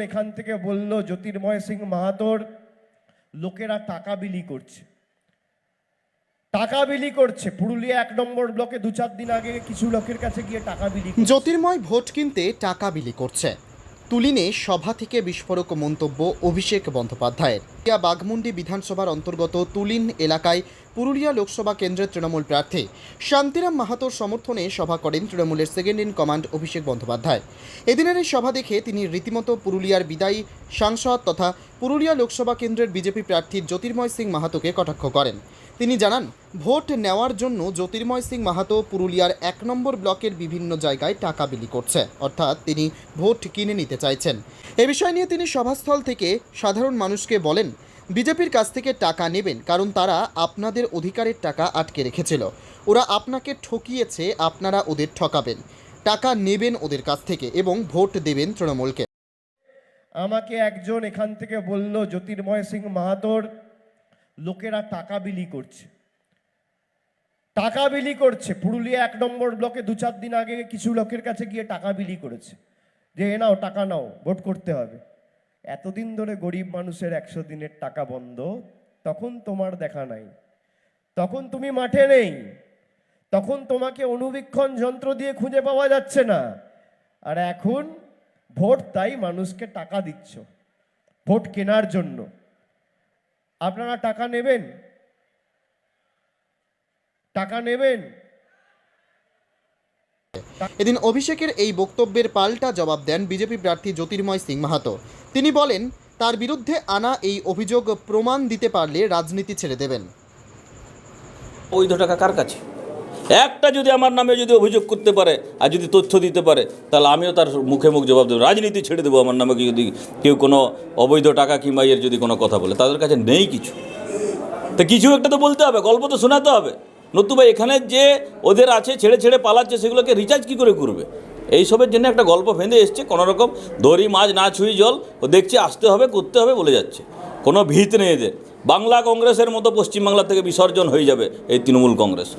এখান থেকে বলল, জ্যোতির্ময় সিং মাহাতোর লোকেরা টাকা বিলি করছে। টাকা বিলি করছে। পুরুলিয়া এক নম্বর ব্লকে দু চার দিন আগে কিছু লোকের কাছে গিয়ে টাকা বিলি জ্যোতির্ময় ভোট কিনতে টাকা বিলি করছে। তুলিনে সভা থেকে বিস্ফোরক মন্তব্য অভিষেক বন্দ্যোপাধ্যায়ের। বাঘমুন্ডি বিধানসভার অন্তর্গত তুলিন এলাকায় পুরুলিয়া লোকসভা কেন্দ্রের তৃণমূল প্রার্থী শান্তিরাম মাহাতোর সমর্থনে সভা করেন তৃণমূলের second in command Abhishek Bandyopadhyay. এদিনের এই সভা দেখে তিনি রীতিমতো পুরুলিয়ার বিদায়ী সাংসদ তথা পুরুলিয়া লোকসভা কেন্দ্রের বিজেপি প্রার্থী জ্যোতির্ময় সিং মাহাতোকে কটাক্ষ করেন। তিনি জানান, ভোট নেওয়ার জন্য জ্যোতির্ময় সিং মাহাতো পুরুলিয়ার এক নম্বর ব্লকের বিভিন্ন জায়গায় টাকা বিলি করছে, অর্থাৎ তিনি ভোট কিনে নিতে চাইছেন। এ বিষয় নিয়ে তিনি সভাস্থল থেকে সাধারণ মানুষকে বলেন বিজেপির কাছ থেকে টাকা নেবেন কারণ তারা আপনাদের অধিকারের টাকা আটকে রেখেছিল। ওরা আপনাকে ঠকিয়েছে, আপনারা ওদের ঠকাবেন। টাকা নেবেন ওদের কাছ থেকে এবং ভোট দেবেন তৃণমূলকে। আমাকে একজন এখান থেকে বলল, জ্যোতির্ময় সিং মাহাতোর লোকেরা টাকা বিলি করছে। টাকা বিলি করছে। পুরুলিয়া এক নম্বর ব্লকে দু চার দিন আগে কিছু লোকের কাছে গিয়ে টাকা বিলি করেছে। যে, এ নাও, টাকা নাও, ভোট করতে হবে। এতদিন ধরে গরিব মানুষের একশো দিনের টাকা বন্ধ, তখন তোমার দেখা নাই। তখন তুমি মাঠে নেই। তখন তোমাকে অনুবীক্ষণ যন্ত্র দিয়ে খুঁজে পাওয়া যাচ্ছে না। আর এখন ভোট তাই মানুষকে টাকা দিচ্ছ, ভোট কেনার জন্য। আপনারা টাকা নেবেন? টাকা নেবেন? এদিন অভিষেকের এই বক্তব্যের পাল্টা জবাব দেন বিজেপি প্রার্থী জ্যোতির্ময় সিং মাহাতো। তিনি বলেন, তার বিরুদ্ধে আনা এই অভিযোগ প্রমাণ দিতে পারলে রাজনীতি ছেড়ে দেবেন। বৈধ টাকা কার কাছে? একটা যদি আমার নামে যদি অভিযোগ করতে পারে আর যদি তথ্য দিতে পারে, তাহলে আমিও তার মুখে মুখ জবাব দেবো। রাজনীতি ছেড়ে দেবো আমার নামে যদি কেউ কোনো অবৈধ টাকা কিংবা এর যদি কোনো কথা বলে। তাদের কাছে নেই কিছু। তো কিছু একটা তো বলতে হবে, গল্প তো শোনাতে হবে। নতুবা এখানে যে ওদের আছে, ছেড়ে ছেড়ে পালাচ্ছে, সেগুলোকে রিচার্জ কী করে করবে? এইসবের জন্য একটা গল্প ফেঁদে এসছে কোনো রকম দড়ি, মাছ না ছুঁই জল, ও দেখছে আসতে হবে, করতে হবে বলে যাচ্ছে। কোনো ভিত নেই এদের। বাংলা কংগ্রেসের মতো পশ্চিমবাংলা থেকে বিসর্জন হয়ে যাবে এই তৃণমূল কংগ্রেস।